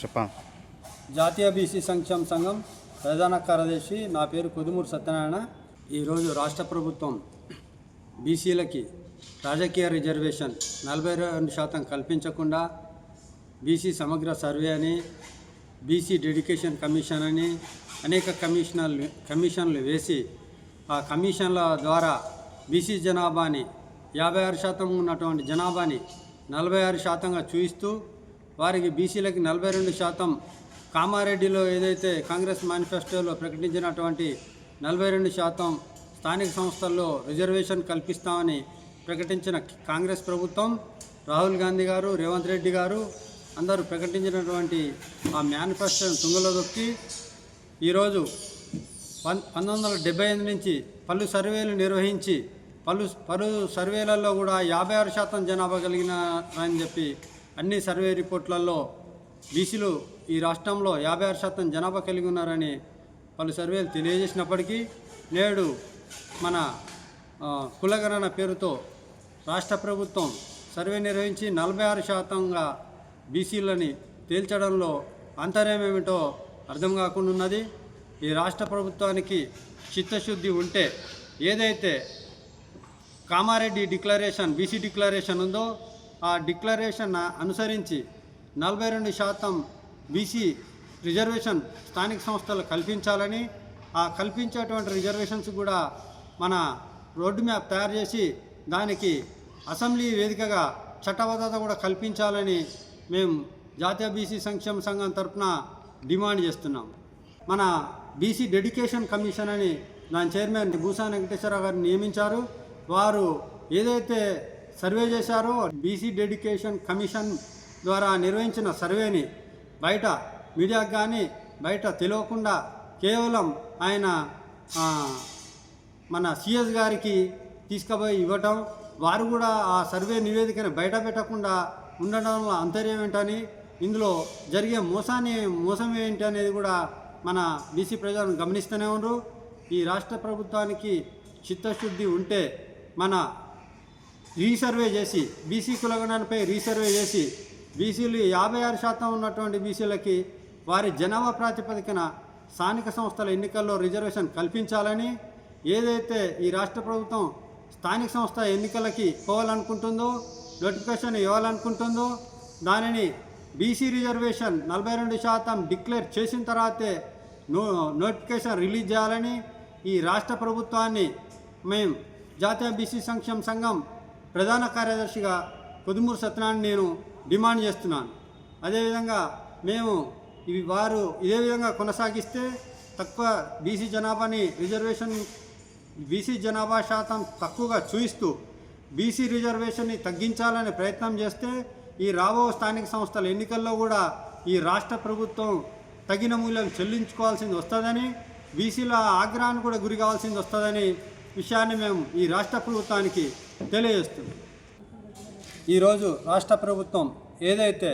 చెప్పా. జాతీయ బీసీ సంక్షేమ సంఘం ప్రధాన కార్యదర్శి నా పేరు కొదుమూరు సత్యనారాయణ. ఈరోజు రాష్ట్ర ప్రభుత్వం బీసీలకి రాజకీయ రిజర్వేషన్ నలభై రెండు శాతం కల్పించకుండా బీసీ సమగ్ర సర్వే అని బీసీ డెడికేషన్ కమిషన్ అని అనేక కమిషనర్లు కమిషన్లు వేసి ఆ కమిషన్ల ద్వారా బీసీ జనాభాని యాభై ఆరు శాతం ఉన్నటువంటి జనాభాని నలభై ఆరు శాతంగా చూయిస్తూ వారికి బీసీలకి నలభై రెండు శాతం కామారెడ్డిలో ఏదైతే కాంగ్రెస్ మేనిఫెస్టోలో ప్రకటించినటువంటి నలభై రెండు శాతం స్థానిక సంస్థల్లో రిజర్వేషన్ కల్పిస్తామని ప్రకటించిన కాంగ్రెస్ ప్రభుత్వం రాహుల్ గాంధీ గారు రేవంత్ రెడ్డి గారు అందరూ ప్రకటించినటువంటి ఆ మేనిఫెస్టోను తుంగలో దొక్కి ఈరోజు పన్ పంతొమ్మిది వందల డెబ్బై ఎనిమిది నుంచి పలు సర్వేలు నిర్వహించి పలు పలు సర్వేలలో కూడా యాభై ఆరు శాతం జనాభా కలిగిన అని చెప్పి అన్ని సర్వే రిపోర్ట్లలో బీసీలు ఈ రాష్ట్రంలో యాభై ఆరు శాతం జనాభా కలిగి ఉన్నారని పలు సర్వేలు తెలియజేసినప్పటికీ నేడు మన కులగణన పేరుతో రాష్ట్ర ప్రభుత్వం సర్వే నిర్వహించి నలభై ఆరు శాతంగా బీసీలని తేల్చడంలో అంతర్యం ఏమిటో అర్థం కాకుండా ఉన్నది. ఈ రాష్ట్ర ప్రభుత్వానికి చిత్తశుద్ధి ఉంటే ఏదైతే కామారెడ్డి డిక్లరేషన్ బీసీ డిక్లరేషన్ ఉందో ఆ డిక్లరేషన్ అనుసరించి నలభై రెండు శాతం బీసీ రిజర్వేషన్ స్థానిక సంస్థలు కల్పించాలని ఆ కల్పించేటువంటి రిజర్వేషన్స్ కూడా మన రోడ్డు మ్యాప్ తయారు చేసి దానికి అసెంబ్లీ వేదికగా చట్టబద్ధత కూడా కల్పించాలని మేము జాతీయ బీసీ సంక్షేమ సంఘం తరఫున డిమాండ్ చేస్తున్నాం. మన బీసీ డెడికేషన్ కమిషన్ అని దాని చైర్మన్ భూసా వెంకటేశ్వరరావు గారిని నియమించారు. వారు ఏదైతే సర్వే చేశారు. బీసీ డెడికేషన్ కమిషన్ ద్వారా నిర్వహించిన సర్వేని బయట మీడియాకు కానీ బయట తెలియకుండా కేవలం ఆయన మన సిఎస్ గారికి తీసుకుపోయి ఇవ్వటం వారు కూడా ఆ సర్వే నివేదికను బయట పెట్టకుండా ఉండడం వల్ల అంతర్యం ఏంటని ఇందులో జరిగే మోసాన్ని మోసం ఏంటి అనేది కూడా మన బీసీ ప్రజలను గమనిస్తూనే ఉన్నారు ఈ రాష్ట్ర ప్రభుత్వానికి చిత్తశుద్ధి ఉంటే మన రీసర్వే చేసి బీసీ కులగణాలపై రీసర్వే చేసి బీసీలు యాభై ఆరు శాతం ఉన్నటువంటి బీసీలకి వారి జనాభా ప్రాతిపదికన స్థానిక సంస్థల ఎన్నికల్లో రిజర్వేషన్ కల్పించాలని ఏదైతే ఈ రాష్ట్ర ప్రభుత్వం స్థానిక సంస్థ ఎన్నికలకి పోవాలనుకుంటుందో నోటిఫికేషన్ ఇవ్వాలనుకుంటుందో దానిని బీసీ రిజర్వేషన్ నలభై రెండు శాతం డిక్లేర్ చేసిన తర్వాతే నో నోటిఫికేషన్ రిలీజ్ చేయాలని ఈ రాష్ట్ర ప్రభుత్వాన్ని మేము జాతీయ బీసీ సంక్షేమ సంఘం ప్రధాన కార్యదర్శిగా కుదుమూరు సత్యనారాయణ నేను డిమాండ్ చేస్తున్నాను. అదేవిధంగా మేము ఇవి వారు ఇదే విధంగా కొనసాగిస్తే తక్కువ బీసీ జనాభాని రిజర్వేషన్ బీసీ జనాభా శాతం తక్కువగా చూయిస్తూ బీసీ రిజర్వేషన్ని తగ్గించాలనే ప్రయత్నం చేస్తే ఈ రాబో స్థానిక సంస్థల ఎన్నికల్లో కూడా ఈ రాష్ట్ర ప్రభుత్వం తగిన మూల్యం చెల్లించుకోవాల్సింది వస్తుందని బీసీల ఆగ్రహాన్ని కూడా గురి కావాల్సింది వస్తుందని విషయాన్ని మేము ఈ రాష్ట్ర ప్రభుత్వానికి తెలియజేస్తుంది ఈరోజు రాష్ట్ర ప్రభుత్వం ఏదైతే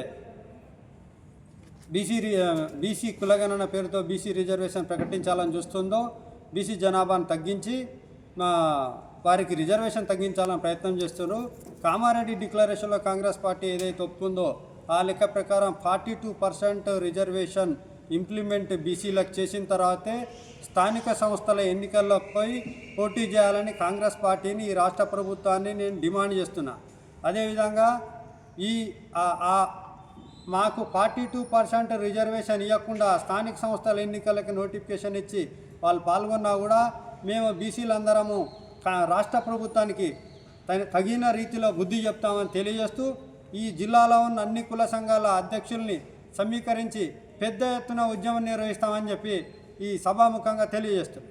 బీసీ రి- బీసీ కులగణన పేరుతో బీసీ రిజర్వేషన్ ప్రకటించాలని చూస్తుందో బీసీ జనాభాను తగ్గించి వారికి రిజర్వేషన్ తగ్గించాలని ప్రయత్నం చేస్తున్నారు. కామారెడ్డి డిక్లరేషన్లో కాంగ్రెస్ పార్టీ ఏదైతే ఒప్పుకుందో ఆ లెక్క ప్రకారం forty two percent reservation implement బీసీలకు చేసిన తర్వాతే స్థానిక సంస్థల ఎన్నికల్లో పోయి పోటీ చేయాలని కాంగ్రెస్ పార్టీని ఈ రాష్ట్ర ప్రభుత్వాన్ని నేను డిమాండ్ చేస్తున్నా. అదేవిధంగా ఈ మాకు ఫార్టీ టూ పర్సెంట్ రిజర్వేషన్ ఇవ్వకుండా స్థానిక సంస్థల ఎన్నికలకి నోటిఫికేషన్ ఇచ్చి వాళ్ళు పాల్గొన్నా కూడా మేము బీసీలందరము కా- రాష్ట్ర ప్రభుత్వానికి తగిన రీతిలో బుద్ధి చెప్తామని తెలియజేస్తూ ఈ జిల్లాలో ఉన్న అన్ని కుల సంఘాల అధ్యక్షుల్ని సమీకరించి పెద్ద ఎత్తున ఉద్యమం నిర్వహిస్తామని చెప్పి ఈ సభాముఖంగా తెలియజేస్తుంది